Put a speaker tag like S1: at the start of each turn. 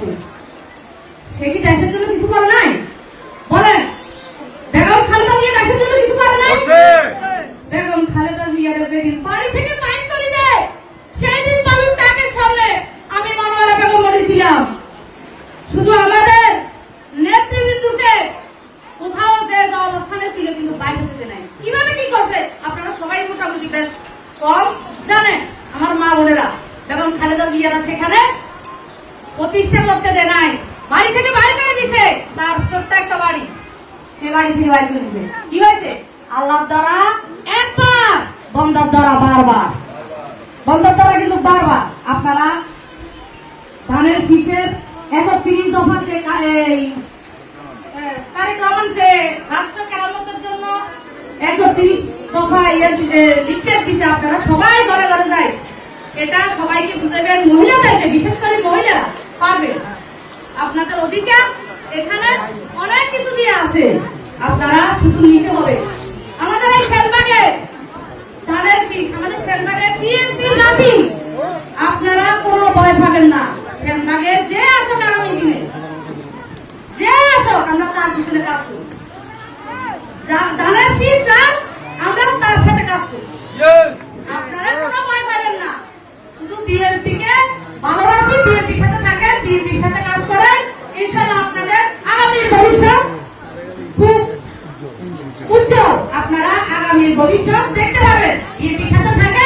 S1: করছে সে কি দেশের জন্য কিছু করে নাই? বলেন। বেগম খালেদা জিয়া দেশের জন্য কিছু করে নাই? বেগম খালেদা জিয়ার যেদিন বাড়ি থেকে বাইর করে দেয় সেই দিন বালুর ট্যাঙ্কের সামনে আমি মনোয়ারা বেগম বলেছিলাম। শুধু আমাদের নেতৃবৃন্দকে কোথাও যে অবস্থানে ছিল কিন্তু বাইরে যেতে নাই। কীভাবে কি করছে? আপনারা সবাই মোটামুটি বেশ কম জানেন। আমার মা বোনেরা বেগম খালেদা জিয়ারা সেখানে প্রতিষ্ঠা করতে দেয় নাই বাড়ি থেকে বাইরে করে দিছে তার ছোট্ট একটা বাড়ি। সে বাড়ি থেকে বাড়ি করে দিছে। কি হয়েছে? আল্লাহর দ্বারা একবার বন্দার দ্বারা বারবার। বন্দার দ্বারা কিন্তু বারবার। আপনারা ধানের শীষের একত্রিশ দফা যে কা- এই এ, কার্যক্রম যে রাষ্ট্র কেরামতের জন্য একত্রিশ দফা ইয়ে লিফলেট দিচ্ছে আপনারা। সবাই ঘরে ঘরে যায়। এটা সবাইকে বুঝাবেন মহিলাদেরকে বিশেষ করে মহিলারা। আপনাদের এখানে অনেক কিছু দিয়ে আছে। আপনারা শুধু নিতে হবে। আমাদের এই সেলবাগে ধানের শীষ আমাদের সেলবাগে বিএনপির নাতি আপনারা কোনো ভয় পাবেন না। সেলবাগে যে আসবে আগামী দিনে যে আসুক আমরা তার পিছনে কাজ করি ধানের শীষ যার আমরা তার সাথে কাজ করি আপনারা কোনো ভয় পাবেন না। শুধু বিএনপি কে ভালোবাসি বিএনপির উজ্জ্বল আপনারা আগামীর ভবিষ্যৎ দেখতে পাবেন বিএনপির সাথে থাকে